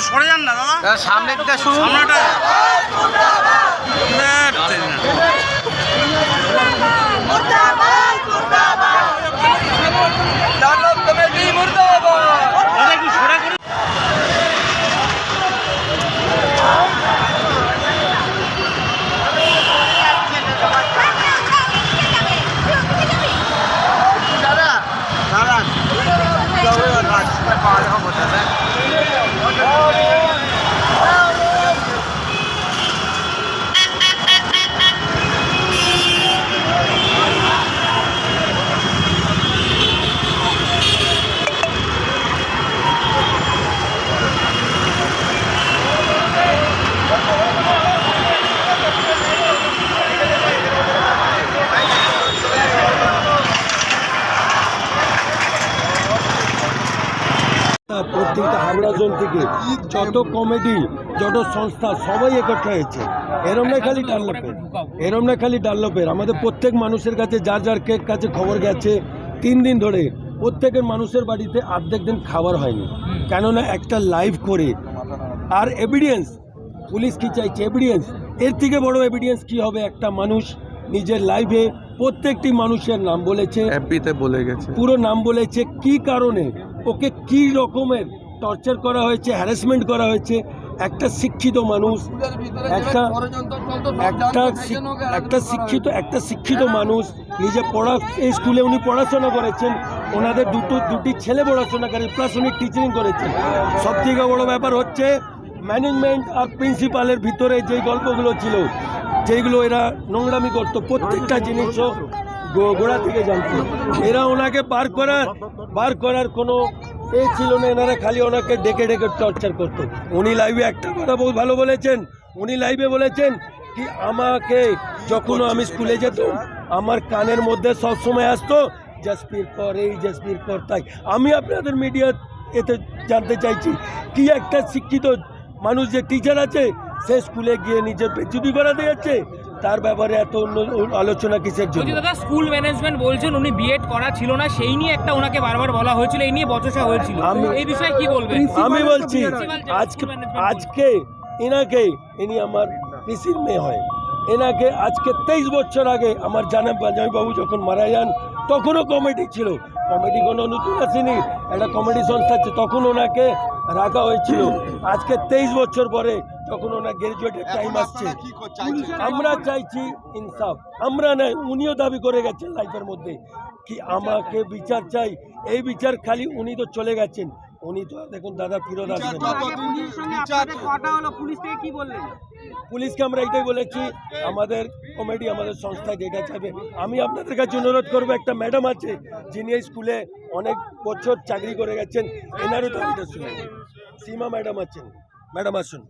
সরে যান না দাদা। তার সামনের শুরু সামনেটা ধ্যাৎ তেরি না। দাদা একটু সরে করুন প্রত্যেকটা হাওড়া জোন থেকে যত কমেডি যত সংস্থা সবাই একত্র হয়েছে। এরম না খালি ডানলপের। এরম না খালি ডানলপের। আমাদের প্রত্যেক মানুষের কাছে যার যার কে কাছে খবর গেছে তিন দিন ধরে প্রত্যেকের মানুষের বাড়িতে অর্ধেক দিন খাবার হয়নি। কেননা একটা লাইভ করে। আর এভিডেন্স পুলিশ কি চাইছে? এভিডেন্স এর থেকে বড় এভিডেন্স কি হবে? একটা মানুষ নিজের লাইভে প্রত্যেকটি মানুষের নাম বলেছে। এমপিতে বলে গেছে। পুরো নাম বলেছে কি কারণে? ওকে কি রকমের টর্চার করা হয়েছে হ্যারাসমেন্ট করা হয়েছে। একটা শিক্ষিত মানুষ একটা একটা একটা শিক্ষিত একটা শিক্ষিত মানুষ নিজে পড়া এই স্কুলে উনি পড়াশোনা করেছেন ওনাদের দুটো দুটি ছেলে পড়াশোনা করে প্লাস উনি টিচিং করেছেন। সব থেকে বড় ব্যাপার হচ্ছে ম্যানেজমেন্ট আর প্রিন্সিপালের ভিতরে যেই গল্পগুলো ছিল যেইগুলো এরা নোংরামি করতো প্রত্যেকটা জিনিসও গোড়া থেকে জানতো। এরা ওনাকে বার করার বার করার কোনো এ ছিল না, এনারা খালি ওনাকে ডেকে ডেকে টর্চার করতো। উনি লাইভে একটা কথা বহু ভালো বলেছেন। উনি লাইভে বলেছেন কি, আমাকে যখন আমি স্কুলে যেতাম, আমার কানের মধ্যে সব সময় আসতো জাসপির কর এই জাসপির কর তাই। আমি আপনাদের মিডিয়া এতে জানতে চাইছি, কি একটা শিক্ষিত মানুষ যে টিচার আছে, সে স্কুলে গিয়ে নিজের বেচুতি করাতে যাচ্ছে? তার ব্যাপারে এত আলোচনা কিসের জন্য? দাদা স্কুল ম্যানেজমেন্ট বলছেন উনি বিএড করা ছিল না সেই নিয়ে একটা ওনাকে বারবার বলা হয়েছিল এই নিয়ে বচসা হয়েছিল। আমি- এই বিষয়ে কি বলবেন? আমি বলছি আজকে আজকে এনাকে ইনি আমার পিসির মেয়ে হয় এনাকে আজকে তেইশ বছর আগে আমার জানা বাবু যখন মারা যান তখনও কমেডি ছিল। কমেডি কোনো নতুন আসেনি একটা কমেডি সংস্থা তখন ওনাকে রাখা হয়েছিল। আজকে তেইশ বছর পরে যখন ওনার গ্রাজুয়েটের টাইম আসছে। আমরা চাইছি ইনসাফ। আমরা নাই উনিও দাবি করে গেছেন লাইফের মধ্যে কি আমাকে বিচার চাই। এই বিচার খালি উনি তো চলে গেছেন। উনি তো দেখুন দাদা ফিরত আসবেন পুলিশকে আমরা এটাই বলেছি আমাদের কমেডি আমাদের সংস্থা যেটা চাইবে। আমি আপনাদের কাছে অনুরোধ করব একটা ম্যাডাম আছে যিনি এই স্কুলে অনেক বছর চাকরি করে গেছেন। এনারও দাবিটা শুনে সীমা ম্যাডাম আছেন। ম্যাডাম আসুন।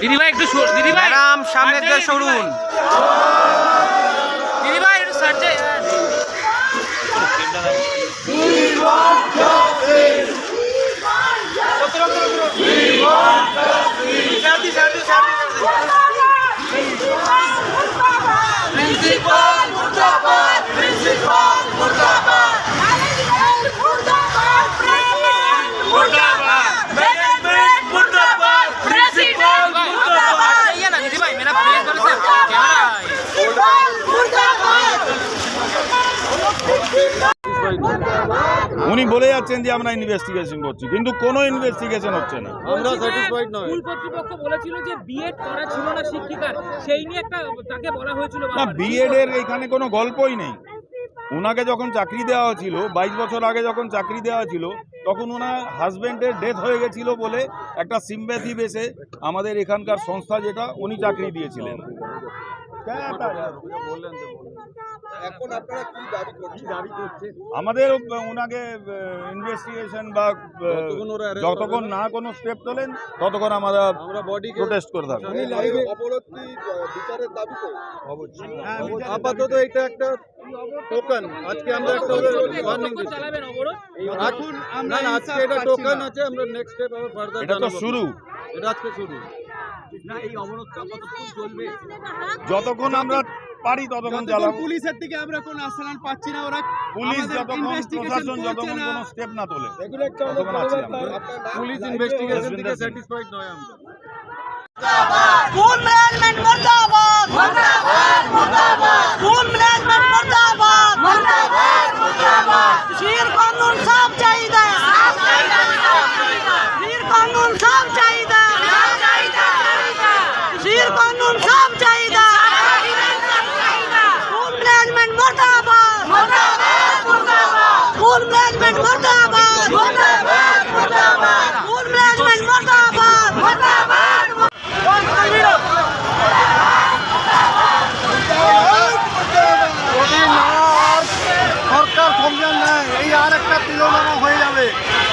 দিদি ভাই একটু দিদিভাই। দিদি ভাই ম্যাডাম সামনের দিকে সরুন। দিদি ভাই একটু সার্চে উনি বলে যাচ্ছেন যে আমরা ইনভেস্টিগেশন করছি কিন্তু কোনো ইনভেস্টিগেশন হচ্ছে না। আমরা স্যাটিসফাইড নয়। স্কুল কর্তৃপক্ষ বলেছিল যে বিএড করা ছিল না শিক্ষিকার সেই নিয়ে একটা তাকে বলা হয়েছিল না বিএড এর এখানে কোনো গল্পই নেই। ওনাকে যখন চাকরি দেওয়া হয়েছিল বাইশ বছর আগে যখন চাকরি দেওয়া ছিল তখন ওনার হাজবেন্ডের ডেথ হয়ে গেছিল বলে একটা সিম্প্যাথি বেসে আমাদের এখানকার সংস্থা যেটা উনি চাকরি দিয়েছিলেন। আমাদের ওনাকে ইনভেস্টিগেশন বা যতক্ষণ না। কোনো স্টেপ তোলেন ততক্ষণ আমরা বডি প্রোটেস্ট করে থাকব। আপাতত এটা একটা টোকেন আজকে আমরা একটা ওয়ার্নিং দিচ্ছি। এখন আমরা আজকে এটা টোকেন আছে আমরা নেক্সট স্টেপ আবার ফার্দার এটা তো শুরু। এটা আজকে শুরু। যতক্ষণ আমরা পারি ততক্ষণ চালাবো পুলিশের থেকে আমরা কোনো আশ্রান পাচ্ছি না ওরা পুলিশ যতক্ষণ প্রশাসন যতক্ষণ কোনো স্টেপ না তোলে ততক্ষণ আছি পুলিশ ইনভেস্টিগেশন থেকে স্যাটিসফাইড নয় আমরা স্কুল ম্যানেজমেন্ট মুর্দাবাদ মুর্দাবাদ মুর্দাবাদ স্কুল ম্যানেজমেন্ট মুর্দাবাদ মুর্দাবাদ মুর্দাবাদ শির কানুন সব চাই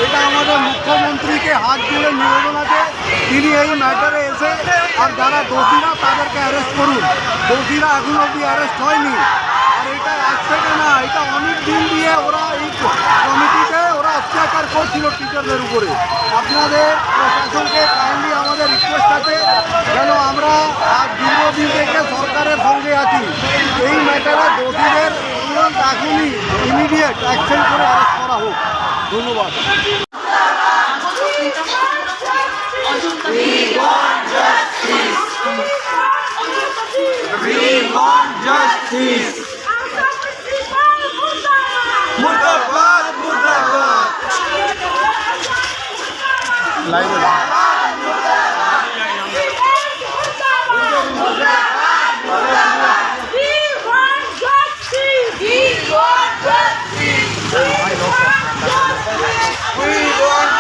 এটা আমাদের মুখ্যমন্ত্রীকে হাত দিয়ে নিবেদন আছে। তিনি এই ম্যাটারে এসে আর যারা দোষীরা তাদেরকে অ্যারেস্ট করুন। দোষীরা এখন অব্দি অ্যারেস্ট হয়নি। আর এটা এক থেকে না, এটা অনেক দিন দিয়ে ওরা এই কমিটিতে ওরা অত্যাচার করছিল টিচারদের উপরে। আপনাদের প্রশাসনকে কাইন্ডলি আমাদের রিকোয়েস্ট আছে, যেন আমরা আজ দীর্ঘদিন থেকে সরকারের সঙ্গে আছি। এই ম্যাটারে দোষীদের তুরন্ত এখনই ইমিডিয়েট অ্যাকশন করে অ্যারেস্ট করা হোক। ধন্যবাদ। মুর্দাবাদ মুর্দাবাদ। We everyone.